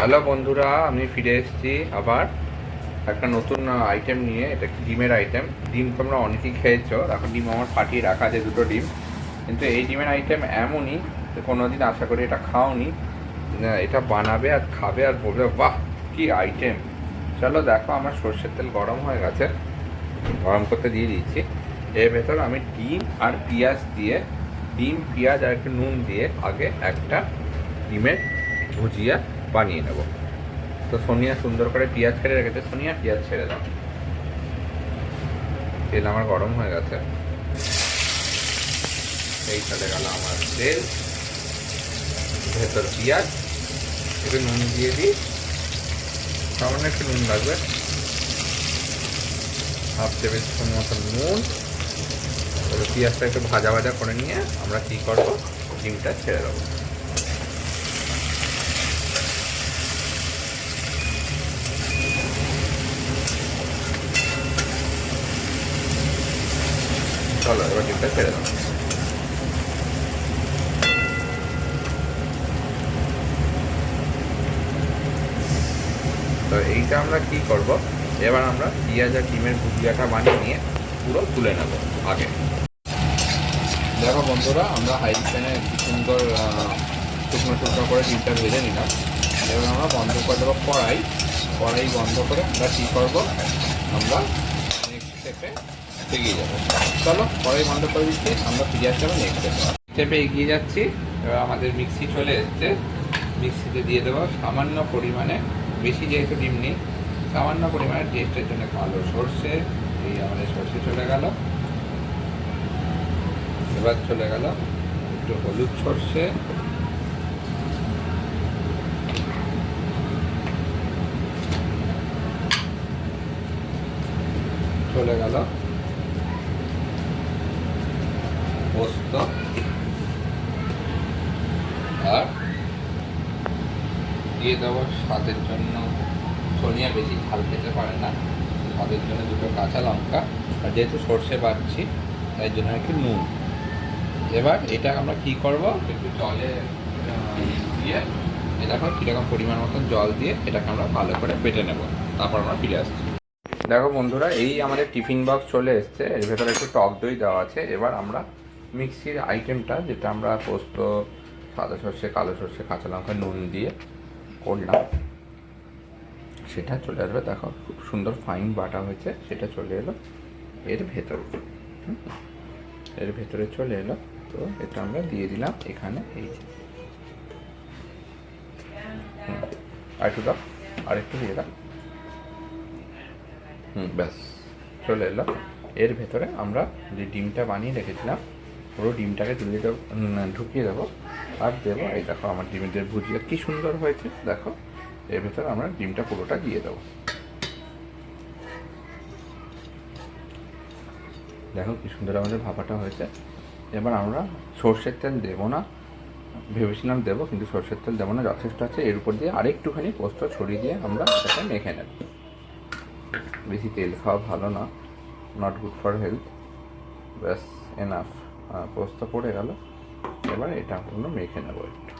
Hello বন্ধুরা, আমি ফিরে এসেছি আবার একটা নতুন আইটেম নিয়ে। এটা ডিমের আইটেম ডিম তোমরা অনেকেই খেয়েছো। এখন ডিম আমার ফাটিয়ে রাখা আছে দুটো ডিম। কিন্তু এই ডিমের আইটেম এমনই, যে কোনোদিন আশা করি এটা খাওনি। এটা বানাবে আর খাবে আর বলবে, বাহ, কি আইটেম চলো দেখো, আমার সর্ষের তেল গরম হয়ে গেছে। গরম করতে দিয়ে দিয়েছি এর ভেতর আমি ডিম আর পেঁয়াজ দিয়ে, ডিম, পেঁয়াজ আর একটু নুন দিয়ে আগে একটা ডিমের ভুজিয়া বানিয়ে নেব। তো সোনিয়া সুন্দর করে পেঁয়াজ ছেড়ে রেখেছে। সোনিয়া, পেঁয়াজ ছেড়ে দাও। তেল আমার গরম হয়ে গেছে। এই চলে গেল আমার তেল। ভেতর পেঁয়াজ, একটু নুন দিয়ে দিই। সামান্য একটু নুন লাগবে। হাফ টেবিল স্পুন মতো নুন। পেঁয়াজটা একটু ভাজা ভাজা করে নিয়ে আমরা কী করব? ডিমটা ছেড়ে দেবো। চলো এবার ডিমটা ছেড়ে তো এইটা আমরা কি করব? এবার আমরা পেঁয়াজ আর ডিমের ভুজিয়াটা বানিয়ে নিয়ে পুরো তুলে নেব আগে। দেখো বন্ধুরা আমরা হাই ফ্লেমে সুন্দর আহ, শুকনো শুকনো করে ডিমটা ভেজে নিলাম। এবার আমরা বন্ধ করে দেবো কড়াই। কড়াই বন্ধ করে আমরা কী করব? আমরা নেক্সট স্টেপে এগিয়ে যাব। চলো কড়াই বন্ধ করে দিচ্ছি আমরা ফিরে আসতে হবে নেক্সট স্টেপে এগিয়ে যাচ্ছি এবার আমাদের মিক্সি চলে এসছে। মিক্সিতে দিয়ে দেবো সামান্য পরিমাণে বেশি যেহেতু ডিম নেই সামান্য পরিমাণে টেস্টের জন্য কালো সর্ষে এই আমাদের সর্ষে চলে গেল। এবার চলে গেল একটু হলুদ সর্ষে। চলে গেল পোস্ত আর দিয়ে দেবো স্বাদের জন্য সোনিয়া বেশি ঝাল খেতে পারে না। স্বাদের জন্য দুটো কাঁচা লঙ্কা। আর যেহেতু সর্ষে পাচ্ছি তাই জন্য একটু নুন। এবার এটা আমরা কি করব? একটু জলে দিয়ে দেখো কীরকম পরিমাণ মতন জল দিয়ে এটাকে আমরা ভালো করে বেটে নেব। তারপর আমরা ফিরে আসছি। দেখো বন্ধুরা, এই আমাদের টিফিন বক্স চলে এসছে। এর ভেতরে একটু টক দই দেওয়া আছে। এবার আমরা মিক্সির আইটেমটা যেটা আমরা পোস্ত, সাদা সর্ষে, কালো সর্ষে, কাঁচা লঙ্কা, নুন দিয়ে করলাম, সেটা চলে আসবে। দেখো, খুব সুন্দর ফাইন বাটা হয়েছে, সেটা চলে এলো এর ভেতরে। এর ভেতরে চলে এলো, তো এটা আমরা দিয়ে দিলাম এখানে, এই যে। আর একটু দাও, আর একটু দিয়ে দাও। হুম, ব্যাস, চলে এলো। এর ভেতরে আমরা যে ডিমটা বানিয়ে রেখেছিলাম পুরো ডিমটাকে ঢুকিয়ে দেবো ঢুকিয়ে দেবো। আর দেবো, এই দেখো আমার ডিমের ভুজিয়া কি সুন্দর হয়েছে, দেখো। এর ভেতর আমরা ডিমটা পুরোটা দিয়ে দেবো। দেখো কি সুন্দর আমাদের ভাপাটা হয়েছে। এবার আমরা সর্ষের তেল দেবো না। ভেবেছিলাম দেবো, কিন্তু সর্ষের তেল দেবো না, যথেষ্ট আছে। এর উপর দিয়ে আরেকটুখানি পোস্ত ছড়িয়ে দিয়ে আমরা এটাকে মেখে নেব। বেশি তেল খাওয়া ভালো না। নট গুড ফর হেলথ ব্যাস এনাফ পোস্ত পড়ে গেল। এবার এটা পুরো মেখে নেব একটু।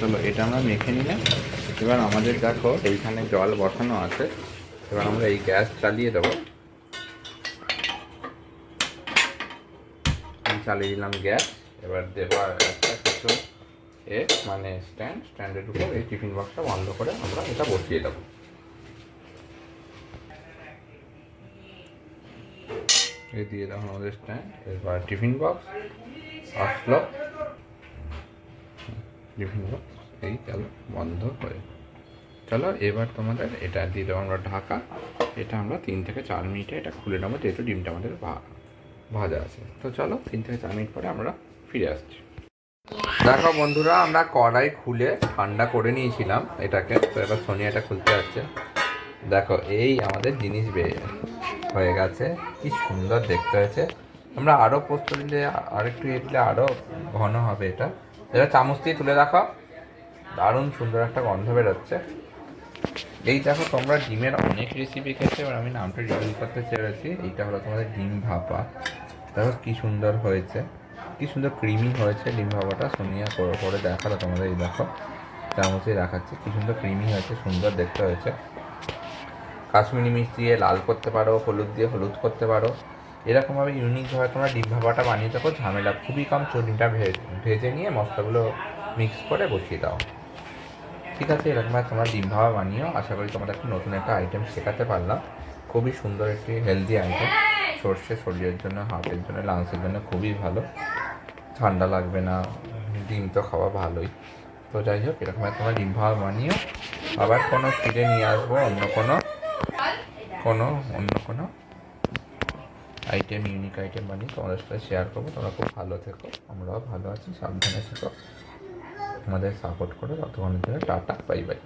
চলো, এটা আমরা মেখে নিলাম। এবার আমাদের দেখো, এইখানে জল বসানো আছে। এবার আমরা এই গ্যাস চালিয়ে দেবো। চালিয়ে দিলাম গ্যাস। এবার দেবো একটা কিছু। এ মানে স্ট্যান্ড স্ট্যান্ডের উপর এই টিফিন বক্সটা বন্ধ করে আমরা এটা বসিয়ে দেবো। এই দিয়ে দেখুন আমাদের স্ট্যান্ড এবার টিফিন বক্স আসলো। টিফিন বক্স এই গেল বন্ধ হয়ে। চলো, এবার তোমাদের এটা দিয়ে দেবো আমরা ঢাকা। এটা আমরা তিন থেকে চার মিনিটে এটা খুলে নেব, যেহেতু ডিমটা আমাদের ভাজা আছে। তো চলো, তিন থেকে চার মিনিট পরে আমরা ফিরে আসছি। দেখো বন্ধুরা, আমরা কড়াই খুলে ঠান্ডা করে নিয়েছিলাম এটাকে। তো এবার সোনিয়া এটা খুলতে যাচ্ছে। দেখো, এই আমাদের জিনিস বেয়ে হয়ে গেছে। কি সুন্দর দেখতে হয়েছে। আমরা আরও পোস্ত দিলে আর একটু ইয়ে দিলে আরও ঘন হবে এটা। এটা চামচ দিয়ে তুলে রাখো। দারুণ সুন্দর একটা গন্ধ বেরোচ্ছে। এই দেখো, তোমরা ডিমের অনেক রেসিপি খেয়েছো। এবার আমি নামটা রিভিল করতে চেয়েছি। এইটা হলো তোমাদের ডিম ভাপা। দেখো কি সুন্দর হয়েছে। কি সুন্দর ক্রিমি হয়েছে ডিম ভাবাটা। সোনিয়া করে করে দেখাল তোমাদের, এই দেখো। চামচে দেখাচ্ছে, কি সুন্দর ক্রিমি হয়েছে, সুন্দর দেখতে হয়েছে। কাশ্মীরি মিষ্টি দিয়ে লাল করতে পারো, হলুদ দিয়ে হলুদ করতে পারো। এরকমভাবে ইউনিকভাবে তোমরা ডিম ভাপাটা বানিয়ে থাকো, ঝামেলা খুবই কম। চুনিটা ভেজে নিয়ে মশলাগুলো মিক্স করে বসিয়ে দাও। ঠিক আছে, এরকমভাবে তোমরা ডিম ভাপা বানিয়েও আশা করি তোমাদের একটা নতুন একটা আইটেম শেখাতে পারলাম। খুবই সুন্দর একটি হেলদি আইটেম সর্ষে শরীরের জন্য হার্টের জন্য, লাংসের জন্য খুবই ভালো। ঠান্ডা লাগবে না, ডিম তো খাওয়া ভালোই। তো যাই হোক, এরকম তোমরা ডিম ভাপা বানিয়েও আবার কোনো ফিরে নিয়ে আসব, অন্য কোনো কোনো, অন্য কোনো আইটেম ইউনিক আইটেম বানিয়ে তোমাদের সাথে শেয়ার করব। তোমরা খুব ভালো থেকো, আমরাও ভালো আছি, সাবধানে থেকো। আমাদের সাপোর্ট করো, ততক্ষণের জন্য টাটা বাই বাই